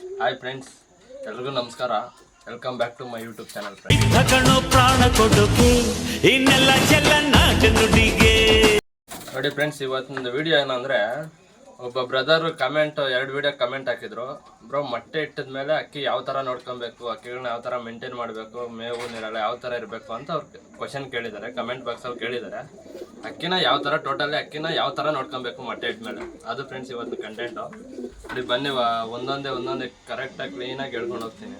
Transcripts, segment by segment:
Hi friends ಎಲ್ರಿಗೂ ನಮಸ್ಕಾರ. Welcome back to my YouTube channel ನೋಡಿ ಫ್ರೆಂಡ್ಸ್ ಇವತ್ತಿನ ವಿಡಿಯೋ ಏನಂದ್ರೆ ಒಬ್ಬ ಬ್ರದರ್ ಕಮೆಂಟ್ ಎರಡು ವಿಡಿಯೋ ಕಮೆಂಟ್ ಹಾಕಿದ್ರು. ಬ್ರೋ ಮೊಟ್ಟೆ ಇಟ್ಟಿದ ಮೇಲೆ ಅಕ್ಕಿ ಯಾವ ಥರ ನೋಡ್ಕೊಬೇಕು ಅಕ್ಕಿಗಳನ್ನ ಯಾವ ಥರ ಮೇಂಟೈನ್ ಮಾಡಬೇಕು ಮೇವು ನೀರಲ್ಲ ಯಾವ ಥರ ಇರಬೇಕು ಅಂತ ಅವ್ರು ಕ್ವಶನ್ ಕೇಳಿದ್ದಾರೆ ಕಮೆಂಟ್ ಬಾಕ್ಸಲ್ಲಿ ಕೇಳಿದ್ದಾರೆ. ಅಕ್ಕಿನ ಯಾವ ಥರ ಟೋಟಲಿ ಅಕ್ಕಿನ ಯಾವ ಥರ ನೋಡ್ಕೊಬೇಕು ಮೊಟ್ಟೆ ಇಟ್ಮೇಲೆ? ಅದು ಫ್ರೆಂಡ್ಸ್ ಇವತ್ತು ಕಂಟೆಂಟು ನೋಡಿ, ಬನ್ನಿ ಒಂದೊಂದೇ ಒಂದೊಂದೇ ಕರೆಕ್ಟಾಗಿ ಕ್ಲೀನಾಗಿ ಹೇಳ್ಕೊಂಡು ಹೋಗ್ತೀನಿ.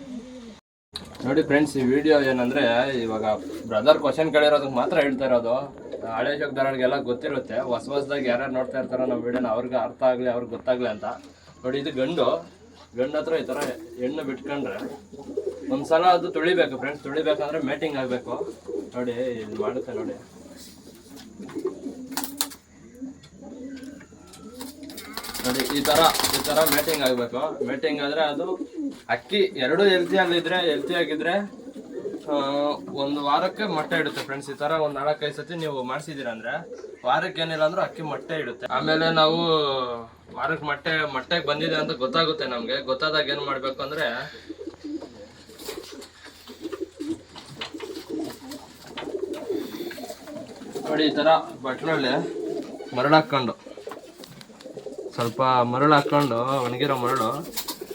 ನೋಡಿ ಫ್ರೆಂಡ್ಸ್ ಈ ವಿಡಿಯೋ ಏನಂದ್ರೆ, ಇವಾಗ ಬ್ರದರ್ ಕ್ವಶನ್ ಕೇಳಿರೋದಕ್ಕೆ ಮಾತ್ರ ಹೇಳ್ತಾ ಇರೋದು. ಹಳೆ ಜಗದವ್ರಿಗೆಲ್ಲ ಗೊತ್ತಿರುತ್ತೆ. ಹೊಸ ಹೊಸದಾಗಿ ಯಾರ್ಯಾರು ನೋಡ್ತಾ ಇರ್ತಾರೋ ನಮ್ಮ ವಿಡಿಯೋನ ಅವ್ರಿಗೆ ಅರ್ಥ ಆಗಲಿ, ಅವ್ರಿಗೆ ಗೊತ್ತಾಗ್ಲಿ ಅಂತ. ನೋಡಿ, ಇದು ಗಂಡು. ಗಂಡ ಹತ್ರ ಈ ಥರ ಹೆಣ್ಣು ಬಿಟ್ಕೊಂಡ್ರೆ ಒಂದ್ಸಲ ಅದು ತುಳಿಬೇಕು ಫ್ರೆಂಡ್ಸ್ ತುಳಿಬೇಕಂದ್ರೆ ಮೀಟಿಂಗ್ ಆಗಬೇಕು. ನೋಡಿ, ಇದು ಮಾಡುತ್ತೆ ನೋಡಿ. ನೋಡಿ, ಈ ತರ ಈ ತರ ಮೇಟಿಂಗ್ ಆಗ್ಬೇಕು. ಮೇಟಿಂಗ್ ಆದ್ರೆ ಅದು ಅಕ್ಕಿ ಎರಡು ಹೆಲ್ತಿಯಲ್ಲಿದ್ರೆ ಹೆಲ್ತಿ ಆಗಿದ್ರೆ ಒಂದು ವಾರಕ್ಕೆ ಮೊಟ್ಟೆ ಇಡುತ್ತೆ ಫ್ರೆಂಡ್ಸ್ ಈ ತರ ಒಂದ್ ನಾಲ್ಕೈದು ಸತಿ ನೀವು ಮಾಡಿಸಿದೀರ ಅಂದ್ರೆ ವಾರಕ್ಕೆ ಏನಿಲ್ಲ ಅಂದ್ರೂ ಅಕ್ಕಿ ಮೊಟ್ಟೆ ಇಡುತ್ತೆ. ಆಮೇಲೆ ನಾವು ವಾರಕ್ಕೆ ಮೊಟ್ಟೆ, ಮೊಟ್ಟೆಗೆ ಬಂದಿದೆ ಅಂತ ಗೊತ್ತಾಗುತ್ತೆ ನಮ್ಗೆ. ಗೊತ್ತಾದಾಗ ಏನ್ ಮಾಡ್ಬೇಕು ಅಂದ್ರೆ ನೋಡಿ, ಈ ಥರ ಬಟ್ಟಲಲ್ಲಿ ಮರಳು ಹಾಕೊಂಡು ಸ್ವಲ್ಪ ಮರಳು ಹಾಕೊಂಡು ಒಣಗಿರೋ ಮರಳು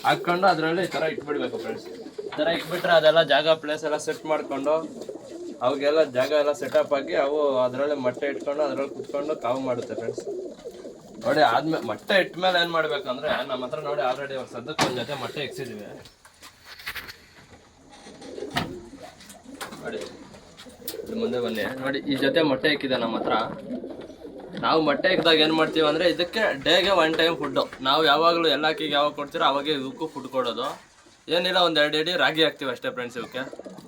ಹಾಕೊಂಡು ಅದರಲ್ಲಿ ಈ ಥರ ಇಟ್ಬಿಡ್ಬೇಕು ಫ್ರೆಂಡ್ಸ್ ಈ ಥರ ಇಟ್ಬಿಟ್ರೆ ಅದೆಲ್ಲ ಜಾಗ ಪ್ಲೇಸ್ ಎಲ್ಲ ಸೆಟ್ ಮಾಡ್ಕೊಂಡು, ಅವಾಗೆಲ್ಲ ಜಾಗ ಎಲ್ಲ ಸೆಟಪ್ ಆಗಿ ಅವು ಅದರಲ್ಲೇ ಮೊಟ್ಟೆ ಇಟ್ಕೊಂಡು ಅದರಲ್ಲಿ ಕುತ್ಕೊಂಡು ಕಾವು ಮಾಡುತ್ತೆ ಫ್ರೆಂಡ್ಸ್ ನೋಡಿ ಆದ್ಮೇಲೆ ಮೊಟ್ಟೆ ಇಟ್ಟಮೇಲೆ ಏನು ಮಾಡಬೇಕಂದ್ರೆ, ನಮ್ಮ ಹತ್ರ ನೋಡಿ ಆಲ್ರೆಡಿ ಒಂದು ಸದ್ಯಕ್ಕೆ ಒಂದು ಜೊತೆ ಮೊಟ್ಟೆ ಇಕ್ಸಿದೀವಿ. ನೋಡಿ. ಇಲ್ಲಿ ಮುಂದೆ ಬನ್ನಿ. ನೋಡಿ, ಈ ಜೊತೆ ಮೊಟ್ಟೆ ಇಕ್ಕಿದೆ ನಮ್ಮ ಹತ್ರ. ನಾವು ಮೊಟ್ಟೆ ಇಕ್ಕಿದಾಗ ಏನು ಮಾಡ್ತೀವಿ ಅಂದರೆ ಇದಕ್ಕೆ ಡೇಗೆ ಒನ್ ಟೈಮ್ ಫುಡ್ಡು ನಾವು ಯಾವಾಗಲೂ ಎಲ್ಲ ಅಕ್ಕಿಗೆ ಯಾವಾಗ ಕೊಡ್ತೀರೋ ಅವಾಗೆ ಇವಕ್ಕೂ ಫುಡ್ ಕೊಡೋದು. ಏನಿಲ್ಲ, ಒಂದು ಎರಡು ಎಡಿ ರಾಗಿ ಹಾಕ್ತೀವಿ ಅಷ್ಟೇ ಫ್ರೆಂಡ್ಸ್ ಇವಕ್ಕೆ.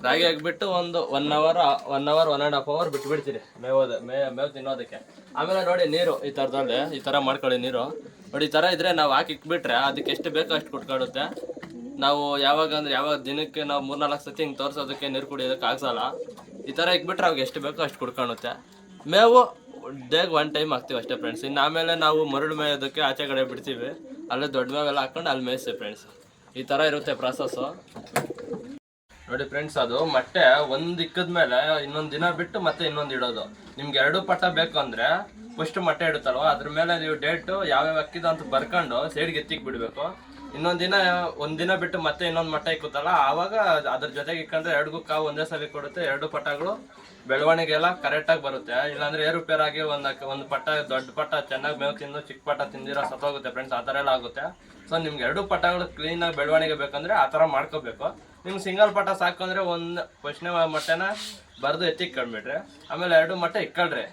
ರಾಗಿ ಹಾಕ್ಬಿಟ್ಟು ಒಂದು one hour one hour one and half hour ಬಿಟ್ಬಿಡ್ತೀರಿ ಮೇವೋದು, ಮೇ, ಮೇವು ತಿನ್ನೋದಕ್ಕೆ. ಆಮೇಲೆ ನೋಡಿ ನೀರು, ಈ ಥರದಲ್ಲಿ ಈ ಥರ ಮಾಡ್ಕೊಳ್ಳಿ ನೀರು. ನೋಡಿ, ಈ ಥರ ಇದ್ರೆ ನಾವು ಹಾಕಿ ಇಕ್ಬಿಟ್ರೆ ಅದಕ್ಕೆ ಎಷ್ಟು ಬೇಕೋ ಅಷ್ಟು ಕುಟ್ಕೊಳ್ಳುತ್ತೆ ನಾವು ಯಾವಾಗ ಅಂದ್ರೆ ಯಾವಾಗ ದಿನಕ್ಕೆ ನಾವು ಮೂರ್ನಾಲ್ಕು ಸತಿ ಹಿಂಗೆ ತೋರಿಸೋದಕ್ಕೆ ನೀರು ಕುಡಿಯೋದಕ್ಕೆ ಆಗ್ಸಲ್ಲ ಈ ಥರ ಇಕ್ಬಿಟ್ರೆ ಅವಾಗ ಎಷ್ಟು ಬೇಕೋ ಅಷ್ಟು ಕುಡ್ಕೊಳುತ್ತೆ. ಮೇವು ಡೇಗ್ ಒನ್ ಟೈಮ್ ಹಾಕ್ತೀವಿ ಅಷ್ಟೇ ಫ್ರೆಂಡ್ಸ್ ಇನ್ನು ಆಮೇಲೆ ನಾವು ಮರಳು ಮೇಯೋದಕ್ಕೆ ಆಚೆ ಕಡೆ ಬಿಡ್ತೀವಿ. ಅಲ್ಲೇ ದೊಡ್ಡ ಮೇವೆಲ್ಲ ಹಾಕೊಂಡು ಅಲ್ಲಿ ಮೇಯಿಸ್ತೀವಿ ಫ್ರೆಂಡ್ಸ್ ಈ ಥರ ಇರುತ್ತೆ ಪ್ರಾಸೆಸ್ಸು ನೋಡಿ ಫ್ರೆಂಡ್ಸ್ ಅದು ಮೊಟ್ಟೆ ಒಂದು ಇಕ್ಕದ ಮೇಲೆ ಇನ್ನೊಂದು ದಿನ ಬಿಟ್ಟು ಮತ್ತೆ ಇನ್ನೊಂದು ಇಡೋದು. ನಿಮ್ಗೆ ಎರಡು ಪಟ್ಟ ಬೇಕು ಅಂದ್ರೆ ಫಸ್ಟ್ ಮೊಟ್ಟೆ ಇಡುತ್ತಲ್ವ? ಅದ್ರ ಮೇಲೆ ನೀವು ಡೇಟ್ ಯಾವ್ಯಾವ ಅಕ್ಕಿದ ಅಂತ ಬರ್ಕೊಂಡು ಸೈಡ್ಗೆ ಎತ್ತಿಕ್ ಬಿಡ್ಬೇಕು. ಇನ್ನೊಂದ್ ದಿನ, ಒಂದ್ ದಿನ ಬಿಟ್ಟು ಮತ್ತೆ ಇನ್ನೊಂದ್ ಮಟ್ಟ ಇಕ್ಕುತ್ತಲ್ಲ, ಆವಾಗ ಅದ್ರ ಜೊತೆಗೆ ಇಕ್ಕಂಡ್ರೆ ಎರಡಕ್ಕೂ ಕಾವು ಒಂದೇ ಸಲ ಕೊಡುತ್ತೆ, ಎರಡು ಪಟಗಳು ಬೆಳವಣಿಗೆ ಎಲ್ಲ ಕರೆಕ್ಟಾಗಿ ಬರುತ್ತೆ. ಇಲ್ಲಾಂದ್ರೆ ಏರುಪೇರಾಗಿ ಒಂದು ಒಂದು ಪಟ್ಟ ದೊಡ್ಡ ಪಟ್ಟ ಚೆನ್ನಾಗಿ ಮೇವು ತಿಂದು, ಚಿಕ್ಕ ಪಟ್ಟ ತಿಂದಿರೋ ಸತ್ತೋಗುತ್ತೆ ಫ್ರೆಂಡ್ಸ್ ಆ ಥರ ಎಲ್ಲ ಆಗುತ್ತೆ. ಸೊ ನಿಮ್ಗೆ ಎರಡು ಪಟಗಳು ಕ್ಲೀನಾಗಿ ಬೆಳವಣಿಗೆ ಬೇಕಂದ್ರೆ ಆ ಥರ ಮಾಡ್ಕೋಬೇಕು. ನಿಮ್ಗೆ ಸಿಂಗಲ್ ಪಟ ಸಾಕು ಅಂದ್ರೆ ಒಂದು ಫಸ್ಟ್ನೇ ಮೊಟ್ಟೆನ ಬರೆದು ಎತ್ತಿ ಕಂಡ್ಬಿಟ್ರೆ ಆಮೇಲೆ ಎರಡು ಮಟ್ಟ ಇಕ್ಕಳ್ರಿ.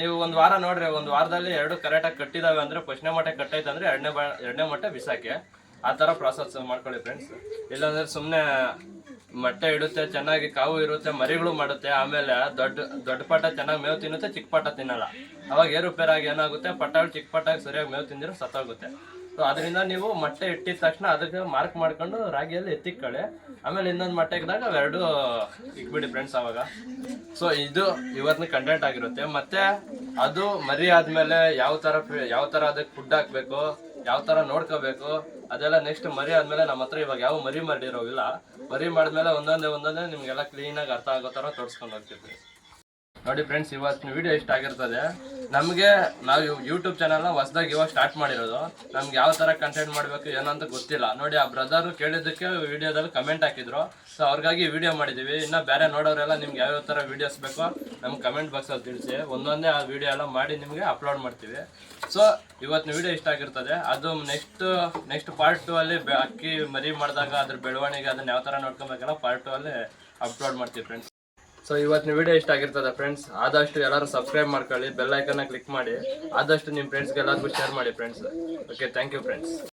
ನೀವು ಒಂದು ವಾರ ನೋಡ್ರಿ, ಒಂದು ವಾರದಲ್ಲಿ ಎರಡು ಕರೆಕ್ಟಾಗಿ ಕಟ್ಟಿದಾವೆ ಅಂದ್ರೆ ಫಸ್ಟ್ನೇ ಮೊಟ್ಟೆ ಕಟ್ಟೈತೆ ಅಂದ್ರೆ ಎರಡನೇ ಎರಡನೇ ಮೊಟ್ಟೆ ಬಿಸಾಕಿ. ಆ ಥರ ಪ್ರಾಸೆಸ್ ಮಾಡ್ಕೊಳ್ಳಿ ಫ್ರೆಂಡ್ಸ್ ಇಲ್ಲಾಂದ್ರೆ ಸುಮ್ಮನೆ ಮೊಟ್ಟೆ ಇಡುತ್ತೆ, ಚೆನ್ನಾಗಿ ಕಾವು ಇರುತ್ತೆ, ಮರಿಗಳು ಮಾಡುತ್ತೆ, ಆಮೇಲೆ ದೊಡ್ಡ ದೊಡ್ಡ ಪಾಠ ಚೆನ್ನಾಗಿ ಮೇವು ತಿನ್ನುತ್ತೆ, ಚಿಕ್ಕ ಪಾಠ ತಿನ್ನಲ್ಲ. ಅವಾಗ ಏರುಪೇರಾಗಿ ಏನಾಗುತ್ತೆ ಪಟಾಳು ಚಿಕ್ಕ ಪಟಾಗಿ ಸರಿಯಾಗಿ ಮೇವು ತಿಂದಿರೋ ಸತ್ತೋಗುತ್ತೆ. ಸೊ ಅದರಿಂದ ನೀವು ಮೊಟ್ಟೆ ಇಟ್ಟಿದ ತಕ್ಷಣ ಅದಕ್ಕೆ ಮಾರ್ಕ್ ಮಾಡ್ಕೊಂಡು ರಾಗಿಯಲ್ಲಿ ಎತ್ತಿಕ್ಕಳೆ ಆಮೇಲೆ ಇನ್ನೊಂದು ಮೊಟ್ಟೆ ಇದ್ದಾಗ ಅವೆರಡು ಇಕ್ಬಿಡಿ ಫ್ರೆಂಡ್ಸ್ ಅವಾಗ. ಸೊ ಇದು ಇವತ್ತಿನ ಕಂಟೆಂಟ್ ಆಗಿರುತ್ತೆ. ಮತ್ತೆ ಅದು ಮರಿ ಆದ್ಮೇಲೆ ಯಾವ ಫಿ- ಯಾವ ತರ ಅದಕ್ಕೆ ಫುಡ್ ಹಾಕ್ಬೇಕು ಯಾವ ತರ ನೋಡ್ಕೋಬೇಕು, ಅದೆಲ್ಲ ನೆಕ್ಸ್ಟ್ ಮರಿ ಆದ್ಮೇಲೆ ನಮ್ಮ ಹತ್ರ ಇವಾಗ ಯಾವ ಮರಿ ಮಾಡಿರೋವಿಲ್ಲ ಮರಿ ಮಾಡಿದ್ಮೇಲೆ ಒಂದೊಂದೇ ಒಂದೊಂದೇ ನಿಮ್ಗೆಲ್ಲ ಕ್ಲೀನಾಗಿ ಅರ್ಥ ಆಗೋ ತರ ತೋರಿಸ್ಕೊಂಡು ಹೋಗ್ತಿರ್ತೀವಿ ನೋಡಿ ಫ್ರೆಂಡ್ಸ್ ಇವತ್ತಿನ ವಿಡಿಯೋ ಇಷ್ಟ ಆಗಿರ್ತದೆ. ನಮಗೆ ನಾವು ಯೂಟ್ಯೂಬ್ ಚಾನಲ್ನ ಹೊಸದಾಗಿ ಇವಾಗ ಸ್ಟಾರ್ಟ್ ಮಾಡಿರೋದು. ನಮ್ಗೆ ಯಾವ ಥರ ಕಂಟೆಂಟ್ ಮಾಡಬೇಕು ಏನಂತ ಗೊತ್ತಿಲ್ಲ. ನೋಡಿ, ಆ ಬ್ರದರ್ ಕೇಳಿದ್ದಕ್ಕೆ ವಿಡಿಯೋದಲ್ಲಿ ಕಮೆಂಟ್ ಹಾಕಿದ್ರು. ಸೊ ಅವ್ರಿಗಾಗಿ ವಿಡಿಯೋ ಮಾಡಿದ್ದೀವಿ ಇನ್ನು ಬೇರೆ ನೋಡೋರೆಲ್ಲ ನಿಮ್ಗೆ ಯಾವ್ಯಾವ ಥರ ವೀಡಿಯೋಸ್ ಬೇಕೋ ನಮ್ಗೆ ಕಮೆಂಟ್ ಬಾಕ್ಸಲ್ಲಿ ತಿಳಿಸಿ. ಒಂದೊಂದೇ ಆ ವಿಡಿಯೋ ಎಲ್ಲ ಮಾಡಿ ನಿಮಗೆ ಅಪ್ಲೋಡ್ ಮಾಡ್ತೀವಿ. ಸೊ ಇವತ್ತಿನ ವಿಡಿಯೋ ಇಷ್ಟ ಆಗಿರ್ತದೆ. ಅದು ನೆಕ್ಸ್ಟ್ ನೆಕ್ಸ್ಟ್ ಪಾರ್ಟ್ ಟು ಅಲ್ಲಿ ಅಕ್ಕಿ ಮರಿ ಮಾಡಿದಾಗ ಅದ್ರ ಬೆಳವಣಿಗೆ ಅದನ್ನ ಯಾವ ಥರ ನೋಡ್ಕೊಬೇಕಲ್ಲ ಪಾರ್ಟ್ ಟು ಅಲ್ಲಿ ಅಪ್ಲೋಡ್ ಮಾಡ್ತೀವಿ ಫ್ರೆಂಡ್ಸ್ ಸೊ ಇವತ್ತಿನ ವಿಡಿಯೋ ಇಷ್ಟ ಆಗಿರ್ತದೆ ಫ್ರೆಂಡ್ಸ್ ಆದಷ್ಟು ಎಲ್ಲರೂ ಸಬ್ಸ್ಕ್ರೈಬ್ ಮಾಡ್ಕೊಳ್ಳಿ ಬೆಲ್ ಐಕನ್ನ ಕ್ಲಿಕ್ ಮಾಡಿ, ಆದಷ್ಟು ನಿಮ್ಮ ಫ್ರೆಂಡ್ಸ್ಗೆ ಎಲ್ಲರಿಗೂ ಶೇರ್ ಮಾಡಿ friends okay thank you friends